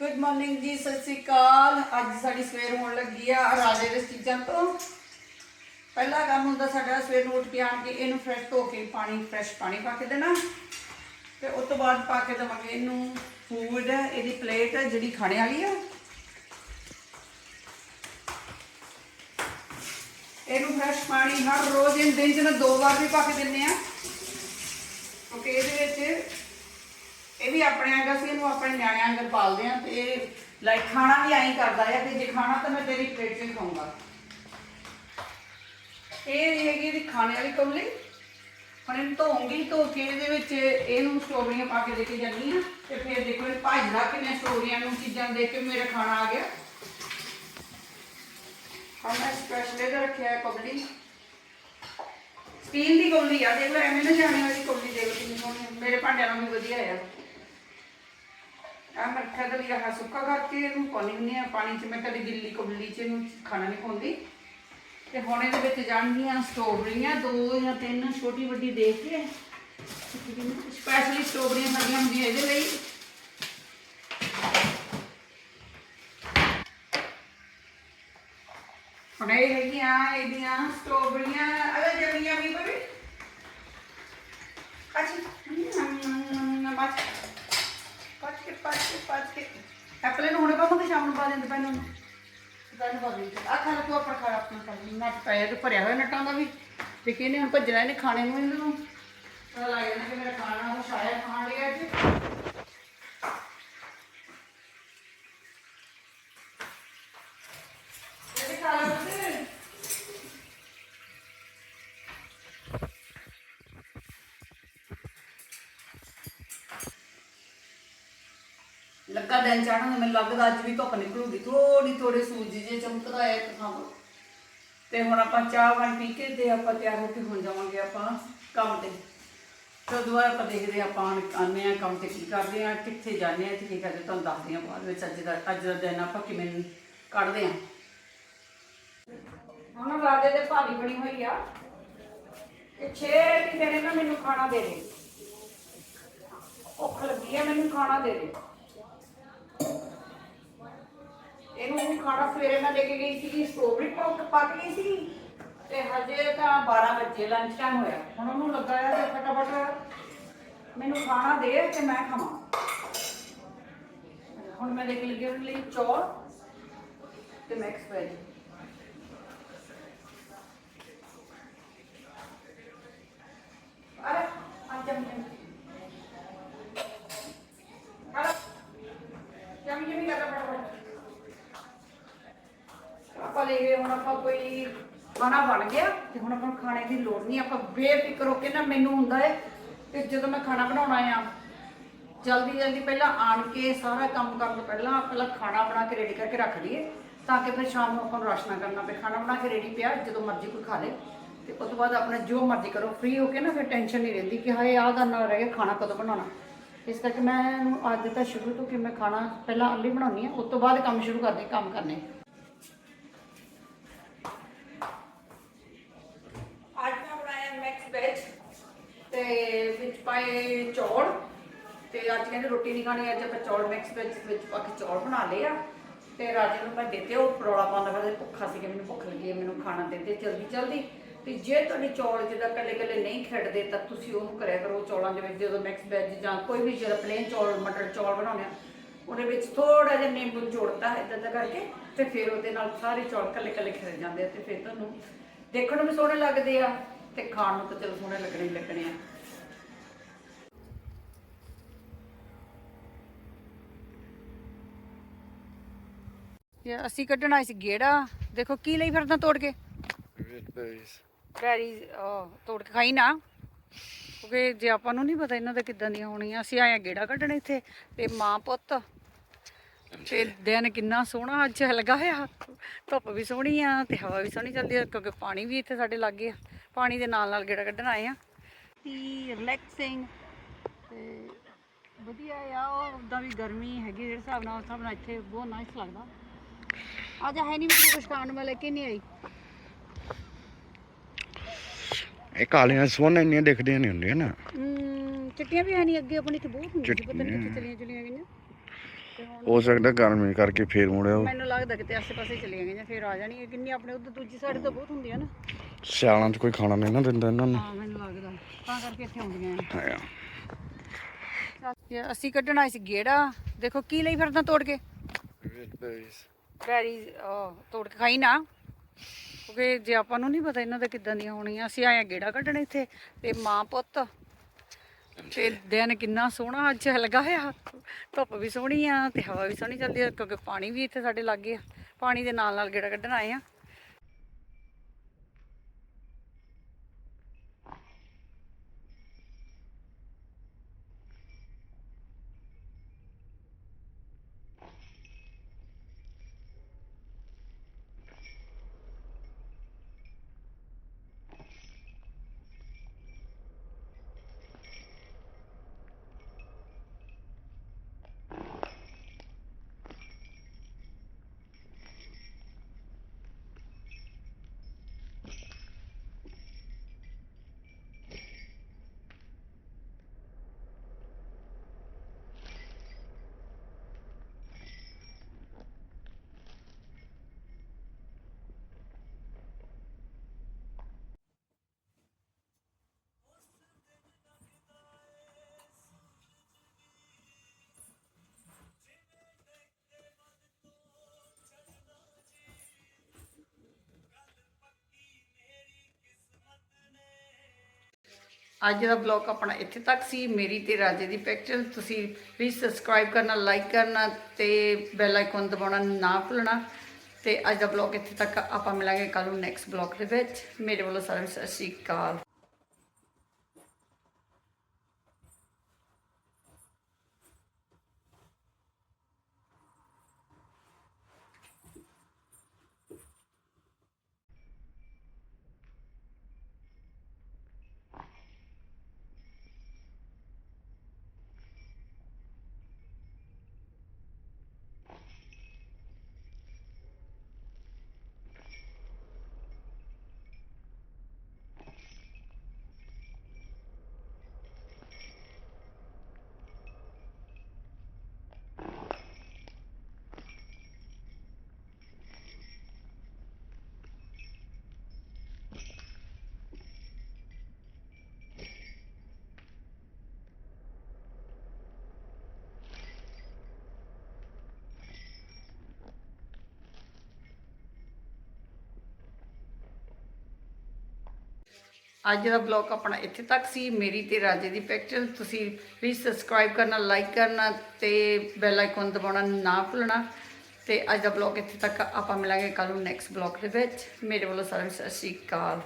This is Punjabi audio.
ਗੁੱਡ ਮਾਰਨਿੰਗ ਜੀ, ਸਤਿ ਸ੍ਰੀ ਅਕਾਲ। ਅੱਜ ਸਾਡੀ ਸਵੇਰ ਹੋਣ ਲੱਗੀ ਆ ਰਾਜੇ ਦੇ ਚੀਜ਼ਾਂ ਤੋਂ। ਪਹਿਲਾ ਕੰਮ ਹੁੰਦਾ ਸਾਡਾ ਸਵੇਰ ਨੂੰ ਉੱਠ ਕੇ ਆਣ ਕੇ ਇਹਨੂੰ ਫਰੈਸ਼ ਧੋ ਕੇ ਪਾਣੀ ਫਰੈਸ਼ ਪਾਣੀ ਪਾ ਕੇ ਦੇਣਾ। ਤੇ ਉਸ ਤੋਂ ਬਾਅਦ ਪਾ ਕੇ ਦੇਵਾਂਗੇ ਇਹਨੂੰ ਫੂਡ ਇਹਦੀ ਪਲੇਟ ਜਿਹੜੀ ਖਾਣੇ ਵਾਲੀ ਆ। ਇਹਨੂੰ ਫਰੈਸ਼ ਪਾਣੀ ਹਰ ਰੋਜ਼ ਦਿਨ ਚ ਨਾ ਦੋ ਵਾਰ ਵੀ ਪਾ ਕੇ ਦਿੰਨੇ ਆ। ਕਿਉਂਕਿ ਇਹਦੇ ਵਿੱਚ ਇਹ ਵੀ ਆਪਣੇ ਆਂਗਾ ਸੀ ਇਹਨੂੰ ਆਪਣੇ ਨਿਆਣਿਆਂ ਅੰਦਰ ਪਾਲਦੇ ਆ ਤੇ ਇਹ ਲਾਈਕ ਖਾਣਾ ਵੀ ਐਂ ਕਰਦਾ ਆ ਕਿ ਜੇ ਖਾਣਾ ਤਾਂ ਮੈਂ ਤੇਰੀ ਪਲੇਟ 'ਚ ਹੀ ਖਾਊਂਗਾ। ਇਹ ਹੈਗੀ ਇਹਦੀ ਖਾਣੇ ਵਾਲੀ ਕੌਲੀ। ਹੁਣ ਇਹਨੂੰ ਧੋਉਂਗੀ ਧੋ ਕੇ ਇਹਦੇ ਵਿੱਚ ਇਹਨੂੰ ਸਟ੍ਰਾਬੇਰੀਆਂ ਪਾ ਕੇ ਦੇ ਕੇ ਜਾਂਦੀ ਆ ਤੇ ਫਿਰ ਦੇਖੋ ਇਹ ਭੱਜਦਾ ਕਿੰਨੇ ਸਟ੍ਰਾਬੇਰੀਆਂ ਨੂੰ ਚੀਜ਼ਾਂ ਦੇ ਕੇ ਮੇਰਾ ਖਾਣਾ ਆ ਗਿਆ। ਹੁਣ ਮੈਂ ਸਪੈਸ਼ਲ ਇਹਦਾ ਰੱਖਿਆ ਹੈ ਕੌਲੀ। ਸਟੀਲ ਦੀ ਕੌਲੀ ਆ, ਦੇਖ ਲਓ, ਐਵੇਂ ਨਾ ਜਾਣੇ ਵਾਲੀ ਕੌਲੀ ਦੇਖ ਲਓ ਕਿੰਨੀ ਸੋਹਣੀ, ਮੇਰੇ ਭਾਂਡਿਆਂ ਨੂੰ ਵੀ ਵਧੀਆ ਆ। ਆ ਮੈਂ ਰੱਖਿਆ ਵੀ ਆਹ ਸੁੱਕਾ ਕਰਕੇ ਇਹਨੂੰ ਪਾਣੀ ਹੁੰਦੀ ਆ ਪਾਣੀ 'ਚ ਮੈਂ ਕਦੇ ਗਿੱਲੀ ਕੌਲੀ 'ਚ ਇਹਨੂੰ ਖਾਣਾ ਨਹੀਂ ਪਾਉਂਦੀ ਤੇ ਹੁਣ ਇਹਦੇ ਵਿੱਚ ਜਾਣਗੀਆਂ ਸਟ੍ਰੋਬਰੀਆਂ, ਦੋ ਜਾਂ ਤਿੰਨ ਛੋਟੀ ਵੱਡੀ ਦੇਖ ਕੇ। ਸਪੈਸ਼ਲੀ ਸਟ੍ਰੋਬਰੀਆਂ ਸਾਡੀਆਂ ਹੁੰਦੀਆਂ ਇਹਦੇ ਲਈ। ਹੁਣ ਇਹ ਹੈਗੀਆਂ, ਇਹਦੀਆਂ ਸਟ੍ਰਾਬੇਰੀਆਂ ਅਰੇ ਜਮੀਆਂ ਵੀ ਬੜੀ ਕੇ ਐਪਲ ਨੂੰ ਹੁਣੇ ਪਾਵਾਂਗੇ ਸ਼ਾਮ ਨੂੰ ਪਾ ਦਿੰਦੇ ਪੈਨ ਨੂੰ? ਪਾ ਦੇ ਆ। ਖਾ ਲੈ ਤੂੰ ਆਪਣਾ ਖਾ ਲੈ ਆਪਣਾ ਖਾ ਲੈ ਨੱਟ ਪਾਇਆ ਤੇ ਭਰਿਆ ਹੋਇਆ ਨਟਾਂ ਦਾ ਵੀ। ਤੇ ਕਿਹਨੇ ਹੁਣ ਭੱਜਣਾ ਇਹਨੇ ਖਾਣੇ ਨੂੰ ਇਹਨਾਂ? ਪਤਾ ਲੱਗ ਜਾਣਾ ਕਿ ਮੇਰਾ ਖਾਣਾ ਉਹ ਸ਼ਾਇਦ ਖਾਣ ਲਿਆ ਅੱਜ ਇਹ ਖਾ ਲੈ ਪੁੱਤ। ਲੱਗਾ ਦਿਨ ਚੜ੍ਹਨ ਮੈਨੂੰ ਲੱਗਦਾ ਅੱਜ ਵੀ ਧੁੱਪ ਨਿਕਲੂਗੀ। ਥੋੜੀ ਥੋੜੀ ਸੂਰਜ ਜੇ ਚਮਕਦਾ ਹੈ ਇੱਕ ਥਾਂ ਤੇ। ਹੁਣ ਆਪਾਂ ਚਾਹ ਪਾਣੀ ਪੀ ਕੇ ਤੇ ਆਪਾਂ ਤਿਆਰ ਹੋ ਕੇ ਹੁਣ ਜਾਵਾਂਗੇ ਆਪਾਂ ਕੰਮ ਤੇ। ਤੇ ਦੁਬਾਰਾ ਆਪਾਂ ਦੇਖਦੇ ਆਪਾਂ ਆਉਂਦੇ ਆ ਕੰਮ ਤੇ ਕੀ ਕਰਦੇ ਆ ਕਿੱਥੇ ਜਾਂਦੇ ਆ ਤੇ ਕੀ ਕਰਦੇ ਤੁਹਾਨੂੰ ਦੱਸਦੇ ਆ ਬਾਅਦ ਵਿੱਚ। ਅੱਜ ਦਾ ਅੱਜ ਦਾ ਦਿਨ ਆਪਾਂ ਕਿਵੇਂ ਕੱਢਦੇ ਆ ਹੁਣ ਰਾਜੇ ਦੇ ਭਾਰੀ ਬਣੀ ਹੋਈ ਆ। ਕਿ ਛੇ ਕੀ ਦੇਣੇ ਮੈਨੂੰ ਖਾਣਾ ਦੇ ਦੇ। ਭੁੱਖ ਲੱਗੀ ਆ, ਮੈਨੂੰ ਖਾਣਾ ਦੇ ਦੇ। ਇਹਨੂੰ ਖਾਣਾ ਸਵੇਰੇ ਮੈਂ ਲੈ ਕੇ ਗਈ ਸੀ ਸਟ੍ਰਾਬੇਰੀ ਪੌਕ ਪੱਕ ਗਈ ਸੀ ਤੇ ਹਜੇ ਤਾਂ 12 ਵਜੇ ਲੰਚ ਟਾਈਮ ਹੋਇਆ। ਹੁਣ ਉਹਨੂੰ ਲੱਗਾ ਆ ਕਿ ਫਟਾਫਟ ਮੈਨੂੰ ਖਾਣਾ ਦੇ ਤੇ ਮੈਂ ਖਾਵਾਂ। ਹੁਣ ਮੈਂ ਲੈ ਕੇ ਲੱਗੀ ਉਹਦੇ ਲਈ ਚੌਲ ਤੇ ਮਿਕਸ ਵੈਜ ਅਰੇ ਆ ਜਮ ਜਮ ਜਮ ਜਮ ਕਰਦਾ ਫਟਾਫਟ ਆਪਾਂ ਲੈ ਗਏ, ਹੁਣ ਆਪਾਂ ਕੋਈ ਖਾਣਾ ਬਣ ਗਿਆ ਤੇ ਹੁਣ ਆਪਾਂ ਨੂੰ ਖਾਣੇ ਦੀ ਲੋੜ ਨਹੀਂ। ਆਪਾਂ ਬੇਫਿਕਰ ਹੋ ਕੇ ਨਾ ਮੈਨੂੰ ਹੁੰਦਾ ਹੈ ਕਿ ਜਦੋਂ ਮੈਂ ਖਾਣਾ ਬਣਾਉਣਾ ਆ, ਜਲਦੀ ਜਲਦੀ ਪਹਿਲਾਂ ਆਣ ਕੇ ਸਾਰਾ ਕੰਮ ਕਰਨ ਤੋਂ ਪਹਿਲਾਂ ਪਹਿਲਾਂ ਖਾਣਾ ਬਣਾ ਕੇ ਰੈਡੀ ਕਰਕੇ ਰੱਖ ਲਈਏ, ਤਾਂ ਕਿ ਫਿਰ ਸ਼ਾਮ ਨੂੰ ਆਪਾਂ ਨੂੰ ਰਸ਼ ਨਾ ਕਰਨਾ ਪਏ। ਖਾਣਾ ਬਣਾ ਕੇ ਰੈਡੀ ਪਿਆ, ਜਦੋਂ ਮਰਜ਼ੀ ਕੋਈ ਖਾ ਲੇ। ਤੇ ਉਸ ਤੋਂ ਬਾਅਦ ਆਪਣਾ ਜੋ ਮਰਜ਼ੀ ਕਰੋ। ਫ੍ਰੀ ਹੋ ਕੇ ਨਾ ਫਿਰ ਟੈਨਸ਼ਨ ਨਹੀਂ ਰਹਿੰਦੀ ਕਿ ਹਾਏ, ਆਹ ਕਰਨਾ ਰਹਿ ਗਿਆ, ਖਾਣਾ ਕਦੋਂ ਬਣਾਉਣਾ। ਇਸ ਕਰਕੇ ਮੈਂ ਇਹਨੂੰ ਅੱਜ ਤਾਂ ਸ਼ੁਰੂ ਤੋਂ ਕਿ ਮੈਂ ਖਾਣਾ, ਪਹਿਲਾਂ ਅਰਲੀ ਬਣਾਉਣੀ ਆ ਉਸ ਤੋਂ ਬਾਅਦ ਕੰਮ ਸ਼ੁਰੂ ਕਰਦੀ ਕੰਮ ਕਰਨੇ। ਅੱਜ ਮੈਂ ਬਣਾਇਆ ਮਿਕਸ ਵੈਜ ਤੇ ਵਿੱਚ ਪਾਏ ਚੌਲ ਤੇ ਅੱਜ ਕਹਿੰਦੇ ਰੋਟੀ ਨਹੀਂ ਖਾਣੀ, ਅੱਜ ਆਪਾਂ ਚੌਲ ਮਿਕਸ ਵੈਜ ਵਿੱਚ ਪਾ ਕੇ ਚੌਲ ਬਣਾ ਲਏ ਆ। ਤੇ ਰਾਜੇ ਨੂੰ ਮੈਂ ਦਿੱਤੇ, ਉਹ ਪਰੌਲਾ ਪਾਉਂਦਾ ਫਿਰਦਾ ਭੁੱਖਾ ਸੀ ਕਿ ਮੈਨੂੰ ਭੁੱਖ ਲੱਗੀ ਮੈਨੂੰ ਖਾਣਾ ਦੇ ਦੇ, ਜਲਦੀ ਜਲਦੀ। ਤੇ ਜੇ ਤੁਹਾਡੇ ਚੌਲ ਜਿਹਦਾ ਕੱਲੇ ਕੱਲੇ ਨਹੀਂ ਖਿੜਦੇ ਤਾਂ ਤੁਸੀਂ ਉਹਨੂੰ ਕਰਿਆ ਕਰੋ ਚੌਲਾਂ ਦੇ ਵਿੱਚ ਜਦੋਂ ਮਿਕਸ ਵੈਜ ਜਾਂ ਕੋਈ ਵੀ ਜਿਹੜਾ ਪਲੇਨ ਚੌਲ ਮਟਰ ਚੌਲ ਬਣਾਉਣੇ ਆ ਉਹਦੇ ਵਿੱਚ ਥੋੜਾ ਜਿਹਾ ਨਿੰਬੂ ਜੋੜਤਾ ਇਦਾਂ ਦਾ ਕਰਕੇ ਤੇ ਫਿਰ ਉਹਦੇ ਨਾਲ ਸਾਰੇ ਚੌਲ ਕੱਲੇ ਕੱਲੇ ਖਿੜ ਜਾਂਦੇ ਆ ਤੇ ਫਿਰ ਤੁਹਾਨੂੰ ਦੇਖਣ ਨੂੰ ਵੀ ਸੋਹਣੇ ਲੱਗਦੇ ਆ ਤੇ ਖਾਣ ਨੂੰ ਤਾਂ ਚਲੋ ਸੋਹਣੇ ਲੱਗਣੇ ਹੀ ਲੱਗਣੇ ਆ। ਯਾ ਅਸੀਂ ਕੱਢਣ ਸੀ ਗੇੜਾ ਦੇਖੋ ਕੀ ਲਈ ਫਿਰਦਾ ਤੋੜ ਕੇ? ਬੈਰੀ ਤੋੜ ਕੇ ਖਾਈ ਨਾ। ਕਿਉਂਕਿ ਜੇ ਆਪਾਂ ਨੂੰ ਨਹੀਂ ਪਤਾ ਇਹਨਾਂ ਦਾ ਕਿੱਦਾਂ ਦੀਆਂ ਹੋਣੀਆਂ, ਅਸੀਂ ਆਏ ਆ ਗੇੜਾ ਕੱਢਣ ਇੱਥੇ। ਤੇ ਮਾਂ ਪੁੱਤ, ਤੇ ਦਿਨ ਕਿੰਨਾ ਸੋਹਣਾ ਅੱਜ ਲੱਗਾ ਹੋਇਆ ਧੁੱਪ ਵੀ ਸੋਹਣੀ ਆ ਤੇ ਹਵਾ ਵੀ ਸੋਹਣੀ ਚੱਲਦੀ ਆ, ਕਿਉਂਕਿ ਪਾਣੀ ਵੀ ਇੱਥੇ ਸਾਡੇ ਲਾਗੇ ਆ। ਪਾਣੀ ਦੇ ਨਾਲ ਨਾਲ ਗੇੜਾ ਕੱਢਣ ਆਏ ਆ। ਤੇ ਰਿਲੈਕਸਿੰਗ ਤੇ ਵਧੀਆ ਆ, ਉਹ ਉਦਾਂ ਵੀ ਗਰਮੀ ਹੈਗੀ ਜਿਹੜੇ ਹਿਸਾਬ ਨਾਲ, ਉਸ ਹਿਸਾਬ ਨਾਲ ਇੱਥੇ ਬਹੁਤ ਨਾਈਸ ਲੱਗਦਾ। ਅੱਜ ਹੈ ਨਹੀਂ ਮੈਨੂੰ ਕੁਝ ਖਾਣ ਵਾਲੇ ਕਿ ਨਹੀਂ ਆਈ। ਇਹ ਕਾਲੀਆਂ ਸੋਹਣੀਆਂ ਇੰਨੀਆਂ ਦਿਖਦੀਆਂ ਨਹੀਂ ਹੁੰਦੀਆਂ ਨਾ। ਹਮ, ਚਿੱਟੀਆਂ ਵੀ ਹੈ ਨਹੀਂ ਅੱਗੇ ਆਪਣੀ ਤੇ ਬਹੁਤ ਹੁੰਦੀਆਂ ਸੀ ਪਤਾ ਨਹੀਂ। ਕਿੱਥੇ ਚਲੀਆਂ ਚਲੀਆਂ ਗਈਆਂ। ਤੇ ਹੁਣ ਹੋ ਸਕਦਾ ਗਰਮੀ ਕਰਕੇ ਫੇਰ ਮੁੜਿਆ ਉਹ। ਮੈਨੂੰ ਲੱਗਦਾ ਕਿਤੇ ਆਸੇ ਪਾਸੇ ਚਲੀਆਂ ਗਈਆਂ ਫਿਰ ਆ ਜਾਣੀਆਂ। ਕਿੰਨੀ ਆਪਣੇ ਉਧਰ ਦੂਜੀ ਸਾਈਡ ਤੋਂ ਬਹੁਤ ਹੁੰਦੀਆਂ ਨਾ। ਸਿਆਲਾਂ 'ਚ ਕੋਈ ਖਾਣਾ ਨਹੀਂ ਨਾ ਦਿੰਦਾ ਇਹਨਾਂ ਨੂੰ। ਹਾਂ ਮੈਨੂੰ ਲੱਗਦਾ। ਤਾਂ ਕਰਕੇ ਇੱਥੇ ਆਉਂਦੀਆਂ ਆ ਹੈਗਾ ਤੇ ਅਸੀਂ ਕੱਢਣ ਆਏ ਸੀ ਗੇੜਾ। ਦੇਖੋ ਕੀ ਲਈ ਫਿਰਦਾ ਤੋੜ ਕੇ? ਬੈਰੀ ਤੋੜ ਕੇ ਖਾਈ ਨਾ। ਕਿਉਂਕਿ ਜੇ ਆਪਾਂ ਨੂੰ ਨਹੀਂ ਪਤਾ ਇਹਨਾਂ ਦਾ ਕਿੱਦਾਂ ਦੀਆਂ ਹੋਣੀਆਂ, ਅਸੀਂ ਆਏ ਆ ਗੇੜਾ ਕੱਢਣ ਇੱਥੇ ਤੇ ਮਾਂ ਪੁੱਤ ਤੇ ਦਿਨ ਕਿੰਨਾ ਸੋਹਣਾ ਅੱਜ ਲੱਗਾ ਹੋਇਆ ਧੁੱਪ ਵੀ ਸੋਹਣੀ ਆ ਤੇ ਹਵਾ ਵੀ ਸੋਹਣੀ ਚੱਲਦੀ ਆ, ਕਿਉਂਕਿ ਪਾਣੀ ਵੀ ਇੱਥੇ ਸਾਡੇ ਲਾਗੇ ਆ। ਪਾਣੀ ਦੇ ਨਾਲ ਨਾਲ ਗੇੜਾ ਕੱਢਣ ਆਏ ਆ। ਅੱਜ ਦਾ ਬਲੌਗ ਆਪਣਾ ਇੱਥੇ ਤੱਕ ਸੀ। ਮੇਰੀ ਤੇ ਰਾਜੇ ਦੀ ਪਿਕਚਰ ਤੁਸੀਂ ਪਲੀਜ਼ ਸਬਸਕ੍ਰਾਈਬ ਕਰਨਾ ਲਾਈਕ ਕਰਨਾ ਤੇ ਬੈਲ ਆਈਕਨ ਦਬਾਉਣਾ ਨਾ ਭੁੱਲਣਾ। ਤੇ ਅੱਜ ਦਾ ਬਲੌਗ ਇੱਥੇ ਤੱਕ। ਆਪਾਂ ਮਿਲਾਂਗੇ ਕੱਲ ਨੂੰ ਨੈਕਸਟ ਬਲੌਗ ਦੇ ਵਿੱਚ। ਮੇਰੇ ਵੱਲੋਂ ਸਾਰਿਆਂ ਨੂੰ ਸਤਿ ਸ਼੍ਰੀ ਅਕਾਲ। ਅੱਜ ਦਾ ਬਲੌਗ ਆਪਣਾ ਇੱਥੇ ਤੱਕ ਸੀ। ਮੇਰੀ ਤੇ ਰਾਜੇ ਦੀ ਪਿਕਚਰ ਤੁਸੀਂ ਪਲੀਜ਼ ਸਬਸਕ੍ਰਾਈਬ ਕਰਨਾ ਲਾਈਕ ਕਰਨਾ ਤੇ ਬੈਲ ਆਈਕਨ ਦਬਾਉਣਾ ਨਾ ਭੁੱਲਣਾ। ਤੇ ਅੱਜ ਦਾ ਬਲੌਗ ਇੱਥੇ ਤੱਕ। ਆਪਾਂ ਮਿਲਾਂਗੇ ਕੱਲ ਨੂੰ ਨੈਕਸਟ ਬਲੌਗ ਦੇ ਵਿੱਚ। ਮੇਰੇ ਵੱਲੋਂ ਸਾਰਿਆਂ ਨੂੰ ਸਤਿ ਸ਼੍ਰੀ ਅਕਾਲ।